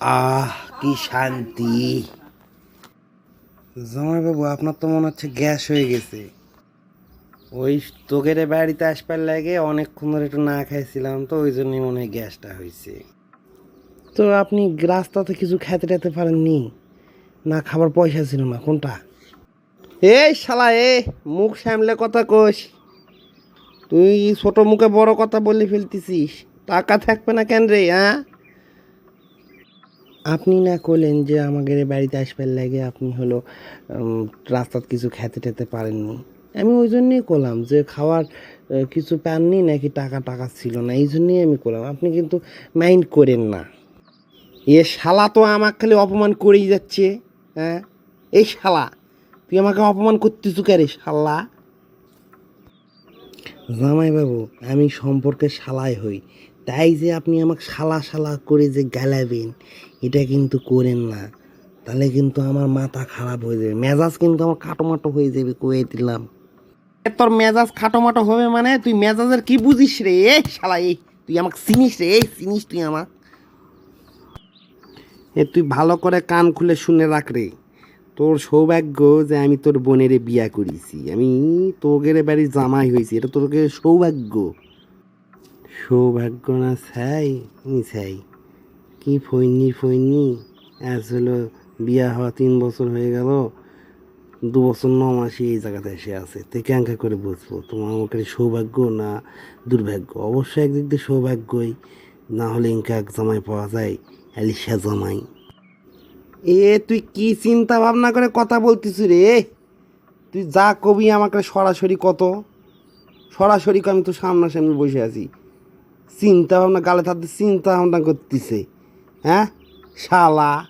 আহ, কি শান্তি। জামাইবাবু, আপনার তো মনে হচ্ছে গ্যাস হয়ে গেছে। ওই তোগের বাড়িতে আসবার লাগে অনেকক্ষণ ধরে একটু না খাইছিলাম তো, ওই জন্যই মনে হয় গ্যাসটা হয়েছে তো আপনি রাস্তাতে কিছু খেতে টেতে পারেননি? না, খাবার পয়সা ছিল না, কোনটা? এই শালা, এ, মুখ সামলে কথা কোষ তুই ছোট মুখে বড় কথা বলে ফেলতেছিস। টাকা থাকবে না কেন রে হ্যাঁ? আপনি না করলেন যে আমাদের বাড়িতে আসবার লাগে আপনি হলো উম, রাস্তাত কিছু খেতে টেতে পারেননি। আমি ওই জন্যই করলাম যে খাওয়ার কিছু পাননি নাকি টাকা টাকা ছিল না এই জন্যই আমি করলাম। আপনি কিন্তু মাইন্ড করেন না। এ শালা তো আমাকে খালি অপমান করেই যাচ্ছে হ্যাঁ? এই শালা তুই আমাকে অপমান করতেছু রে শালা? জামাইবাবু আমি সম্পর্কে শালাই হই। তাই যে আপনি আমাকে শালা শালা করে যে গালাবেন, এটা কিন্তু করেন না। তাহলে কিন্তু আমার মাথা খারাপ হয়ে যাবে। মেজাজ কিন্তু আমার কাটোমাটো হয়ে যাবে, কয়ে দিলাম। তোর মেজাজ খাটোমাটো হবে মানে তুই মেজাজের কি বুঝিস রে? এ, শালা এই তুই আমাকে চিনিস রে? এই চিনিস তুই আমার এ, তুই ভালো করে কান খুলে শুনে রাখ রে। তোর সৌভাগ্য যে আমি তোর বোনের বিয়া করেছি। আমি তোগের বাড়ির জামাই হয়েছি। এটা তোর সৌভাগ্য। সৌভাগ্য না ছাই? নি ছাই। কি ফৈনি ফৈনি হলো বিয়া হওয়া তিন বছর হয়ে গেল। দু বছর ন মাসে এই জায়গাতে এসে আছে। তে ক্যাঙ্কা করে বুঝব? তোমার আমাকে সৌভাগ্য না দুর্ভাগ্য? অবশ্যই একদিক দিয়ে সৌভাগ্যই। না হলে ইনকা জামাই পাওয়া যায় অ্যালিশা জামাই। এ, তুই কি চিন্তা ভাবনা করে কথা বলতিস রে? তুই যা কবি আমাকে সরাসরি কত? সরাসরি আমি তো সামনাসামনি বসে আছি। চিন্তা ভাবনা গালে থাকতে চিন্তা ভাবনা করতেছে হ্যাঁ? শালা।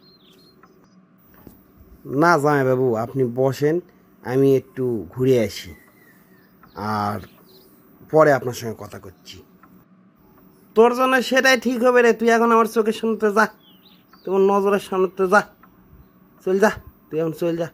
না জামাই বাবু, আপনি বসেন, আমি একটু ঘুরে আসি। আর পরে আপনার সঙ্গে কথা করছি। তোর জন্য সেটাই ঠিক হবে রে, তুই এখন আমার চোখের সামনে যা। তোমার নজরের সামনে যা। চল যা, তুই এখন চল যা।